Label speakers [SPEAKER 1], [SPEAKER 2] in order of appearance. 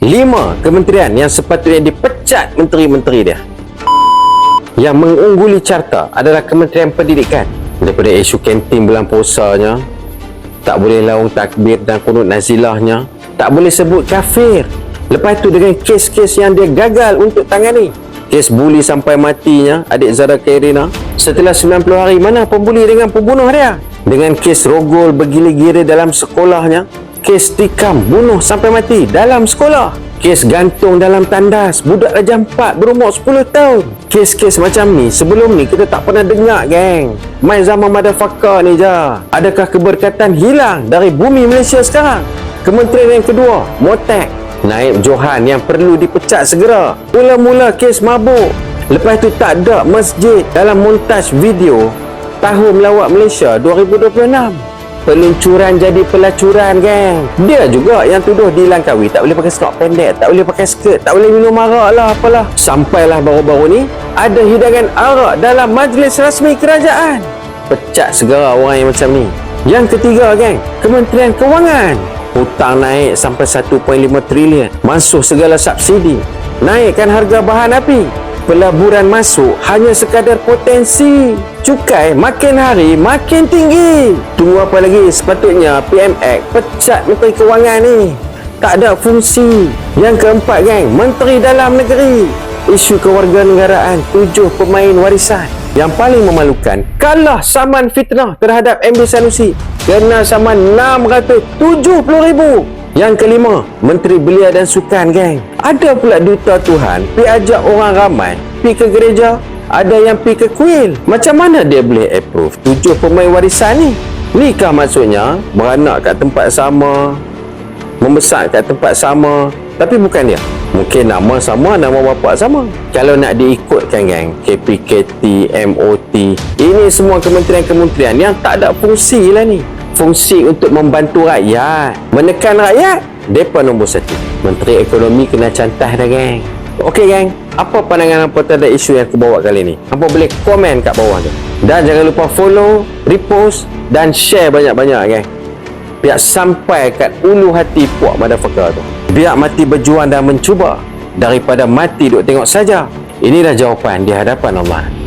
[SPEAKER 1] Lima kementerian yang sepatutnya dipecat menteri-menteri dia. Yang mengungguli carta adalah Kementerian Pendidikan. Daripada isu kantin bulan puasanya, tak boleh laung takbir dan kunut nazilahnya, tak boleh sebut kafir. Lepas tu dengan kes-kes yang dia gagal untuk tangani. Kes buli sampai matinya adik Zara Kairina. Setelah 90 hari mana pembuli dengan pembunuh dia? Dengan kes rogol bergila-gira dalam sekolahnya. Kes tikam bunuh sampai mati dalam sekolah. Kes gantung dalam tandas budak Raja 4 berumur 10 tahun. Kes-kes macam ni sebelum ni kita tak pernah dengar geng. Main zaman motherfucker ni je. Adakah keberkatan hilang dari bumi Malaysia sekarang? Kementerian yang kedua, Motek. Naib Johan yang perlu dipecat segera. Mula-mula kes mabuk. Lepas tu tak ada masjid dalam montaj video tahun melawat Malaysia 2026. Peluncuran jadi pelacuran geng. Dia juga yang tuduh di Langkawi Tak boleh pakai skop pendek Tak boleh pakai skirt Tak boleh minum arak lah apalah. Sampailah baru-baru ni Ada hidangan arak dalam majlis rasmi kerajaan. Pecat segera orang yang macam ni. Yang ketiga geng Kementerian Kewangan. Hutang naik sampai 1.5 trilion. Masuk segala subsidi. Naikkan harga bahan api Pelaburan masuk hanya sekadar potensi Cukai makin hari makin tinggi. Tunggu apa lagi? Sepatutnya PMX pecat Menteri Kewangan ni. Tak ada fungsi. Yang keempat geng Menteri Dalam Negeri. Isu kewarganegaraan tujuh pemain warisan. Yang paling memalukan Kalah saman fitnah terhadap MB Sanusi. Kena saman RM670,000 yang kelima, Menteri Belia dan Sukan, geng. Ada pula duta Tuhan pi ajak orang ramai pi ke gereja, ada yang pi ke kuil. Macam mana dia boleh approve tujuh pemain warisan ni? Nikah maksudnya beranak kat tempat sama, membesar kat tempat sama, tapi bukan dia. Mungkin nama sama, nama bapa sama. Kalau nak diikutkan geng, KPKT, MOT, ini semua kementerian-kementerian yang tak ada fungsi lah ni fungsi untuk membantu rakyat. Menekan rakyat mereka nombor satu. Menteri Ekonomi kena cantah dah geng. Okey geng. Apa pandangan apa terhadap isu yang aku bawa kali ni? Apa boleh komen kat bawah tu. Dan jangan lupa follow repost dan share banyak-banyak geng. Biar sampai kat ulu hati puak motherfucker tu. Biar mati berjuang dan mencuba daripada mati duk tengok saja. Inilah jawapan di hadapan Allah